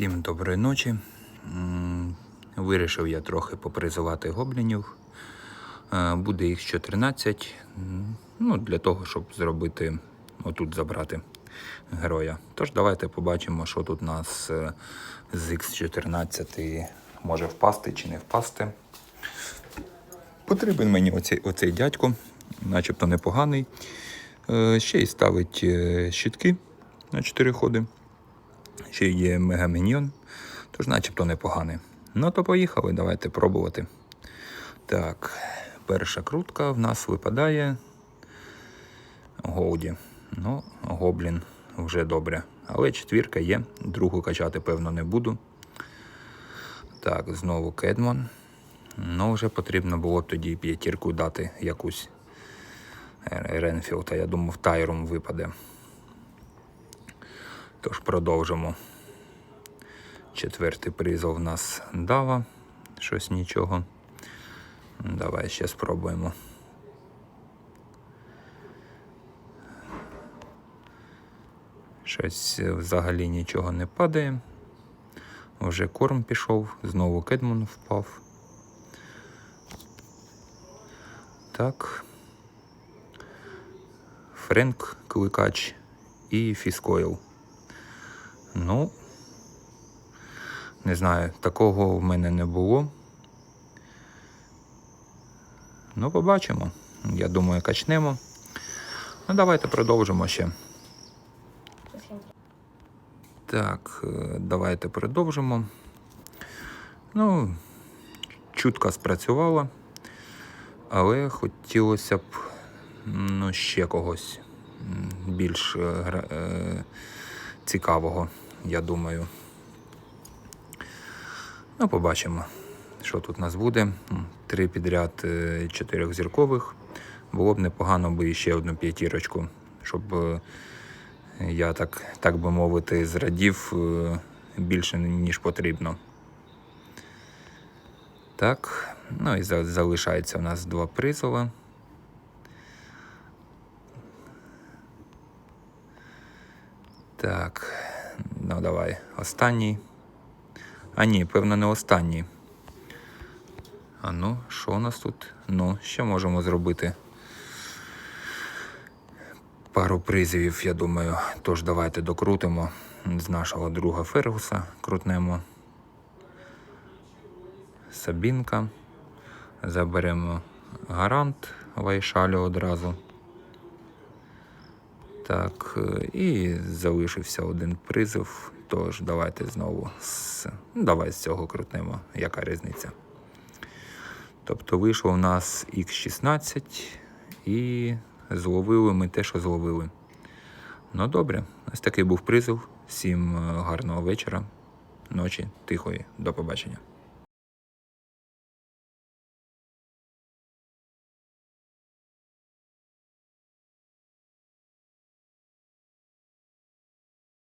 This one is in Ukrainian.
Всім доброї ночі. Вирішив я трохи попризивати гоблінів. Е, Буде їх 14. м, Ну, для того, щоб зробити, отут забрати героя. Тож давайте побачимо, що тут у нас е, з X14 може впасти чи не впасти. Потрібен мені оцей, оцей дядько, начебто непоганий. Е, Ще й ставить щитки на 4 ходи. Ще є мегаміньйон, тож начебто непоганий. Ну то поїхали, давайте пробувати. Так, перша крутка в нас випадає Гоуді. Ну, гоблін вже добре. Але четвірка є, другу качати, певно, не буду. Так, знову Кедмон. Ну, вже потрібно було тоді п'ятірку дати якусь Ренфілд, я думав, Тайрум випаде. Тож продовжимо. Четвертий призов в нас дава. Щось нічого. Давай ще спробуємо. Щось взагалі нічого не падає. Вже корм пішов, знову кедмон впав. Так. Френк Кликач і Фіскойл. Ну, не знаю, такого в мене не було. Ну, побачимо. Я думаю, качнемо. Ну, давайте продовжимо ще. Так, е, давайте продовжимо. Ну, чутка спрацювала, але хотілося б ну, ще когось більш е, е, цікавого, я думаю. Ну, побачимо, що тут у нас буде. Три підряд е, чотирьохзіркових. Було б непогано би ще одну п'ятірочку, щоб е, я так, так би мовити, зрадів е, більше, ніж потрібно. Так, ну і залишається у нас два призова. Так, ну давай, останній. А ні, певно, не останній. А ну, що у нас тут? Ну, що можемо зробити? Пару призовів, я думаю. Тож давайте докрутимо з нашого друга Фергуса. Крутнемо. Сабінка. Заберемо гарант Вайшалю одразу. Так, е, і залишився один призов. Тож давайте знову з, ну, давай з цього крутнемо, яка різниця. Тобто вийшло в нас Х16 і зловили ми те, що зловили. Ну добре, ось такий був призов. Всім е, гарного вечора, ночі, тихої, до побачення.